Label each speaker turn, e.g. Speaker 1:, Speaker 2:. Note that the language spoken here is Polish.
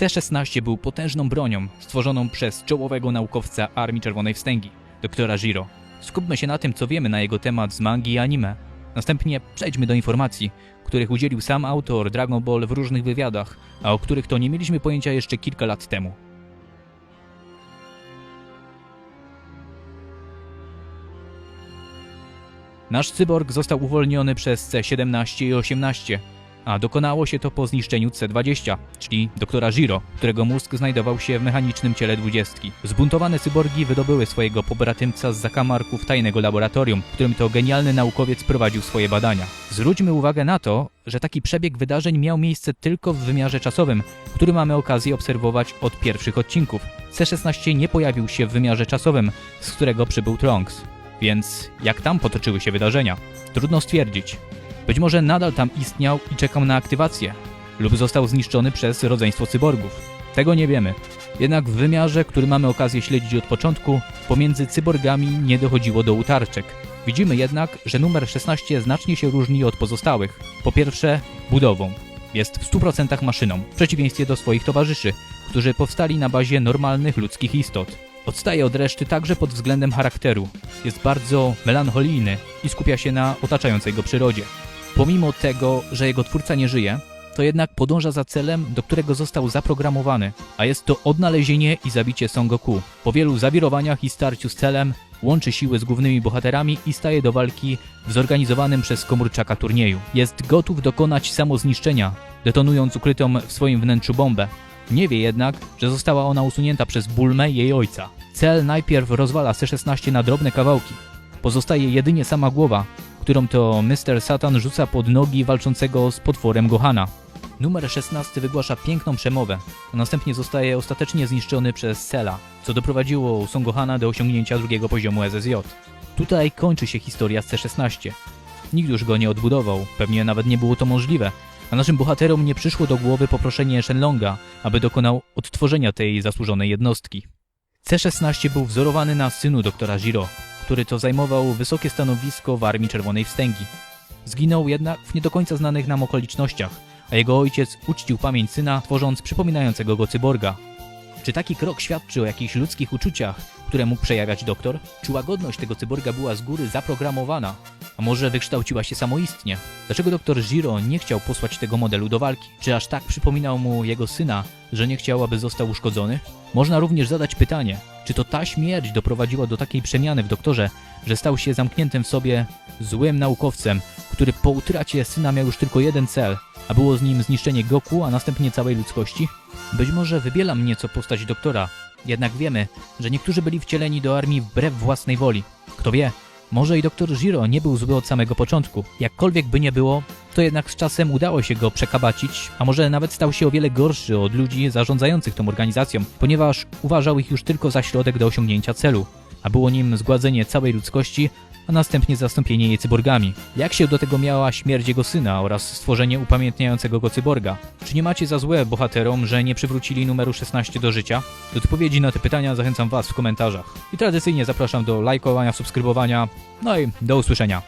Speaker 1: C-16 był potężną bronią stworzoną przez czołowego naukowca Armii Czerwonej Wstęgi, doktora Jiro. Skupmy się na tym, co wiemy na jego temat z mangi i anime. Następnie przejdźmy do informacji, których udzielił sam autor Dragon Ball w różnych wywiadach, a o których to nie mieliśmy pojęcia jeszcze kilka lat temu. Nasz cyborg został uwolniony przez C-17 i 18, a dokonało się to po zniszczeniu C-20, czyli doktora Jiro, którego mózg znajdował się w mechanicznym ciele dwudziestki. Zbuntowane cyborgi wydobyły swojego pobratymca z zakamarków tajnego laboratorium, w którym to genialny naukowiec prowadził swoje badania. Zwróćmy uwagę na to, że taki przebieg wydarzeń miał miejsce tylko w wymiarze czasowym, który mamy okazję obserwować od pierwszych odcinków. C-16 nie pojawił się w wymiarze czasowym, z którego przybył Trunks. Więc jak tam potoczyły się wydarzenia? Trudno stwierdzić. Być może nadal tam istniał i czekał na aktywację, lub został zniszczony przez rodzeństwo cyborgów. Tego nie wiemy. Jednak w wymiarze, który mamy okazję śledzić od początku, pomiędzy cyborgami nie dochodziło do utarczek. Widzimy jednak, że numer 16 znacznie się różni od pozostałych. Po pierwsze, budową. Jest w 100% maszyną, w przeciwieństwie do swoich towarzyszy, którzy powstali na bazie normalnych ludzkich istot. Odstaje od reszty także pod względem charakteru. Jest bardzo melancholijny i skupia się na otaczającej go przyrodzie. Pomimo tego, że jego twórca nie żyje, to jednak podąża za celem, do którego został zaprogramowany, a jest to odnalezienie i zabicie Son Goku. Po wielu zawirowaniach i starciu z celem, łączy siły z głównymi bohaterami i staje do walki w zorganizowanym przez Komórczaka turnieju. Jest gotów dokonać samozniszczenia, detonując ukrytą w swoim wnętrzu bombę. Nie wie jednak, że została ona usunięta przez Bulmę jej ojca. Cel najpierw rozwala C-16 na drobne kawałki. Pozostaje jedynie sama głowa, którą to Mr. Satan rzuca pod nogi walczącego z potworem Gohana. Numer 16 wygłasza piękną przemowę, a następnie zostaje ostatecznie zniszczony przez Cela, co doprowadziło Son Gohana do osiągnięcia drugiego poziomu SSJ. Tutaj kończy się historia z C-16. Nikt już go nie odbudował, pewnie nawet nie było to możliwe, a naszym bohaterom nie przyszło do głowy poproszenie Shenlonga, aby dokonał odtworzenia tej zasłużonej jednostki. C-16 był wzorowany na synu doktora Jiro, który to zajmował wysokie stanowisko w Armii Czerwonej Wstęgi. Zginął jednak w nie do końca znanych nam okolicznościach, a jego ojciec uczcił pamięć syna, tworząc przypominającego go cyborga. Czy taki krok świadczy o jakichś ludzkich uczuciach, które mógł przejawiać doktor? Czy łagodność tego cyborga była z góry zaprogramowana? A może wykształciła się samoistnie? Dlaczego doktor Jiro nie chciał posłać tego modelu do walki? Czy aż tak przypominał mu jego syna, że nie chciał, aby został uszkodzony? Można również zadać pytanie, czy to ta śmierć doprowadziła do takiej przemiany w doktorze, że stał się zamkniętym w sobie złym naukowcem, który po utracie syna miał już tylko jeden cel, a było z nim zniszczenie Goku, a następnie całej ludzkości? Być może wybielam nieco postać doktora, jednak wiemy, że niektórzy byli wcieleni do armii wbrew własnej woli. Kto wie, może i doktor Jiro nie był zły od samego początku. Jakkolwiek by nie było, to jednak z czasem udało się go przekabacić, a może nawet stał się o wiele gorszy od ludzi zarządzających tą organizacją, ponieważ uważał ich już tylko za środek do osiągnięcia celu, a było nim zgładzenie całej ludzkości, a następnie zastąpienie jej cyborgami. Jak się do tego miała śmierć jego syna oraz stworzenie upamiętniającego go cyborga? Czy nie macie za złe bohaterom, że nie przywrócili numeru 16 do życia? Do odpowiedzi na te pytania zachęcam Was w komentarzach. I tradycyjnie zapraszam do lajkowania, subskrybowania, no i do usłyszenia.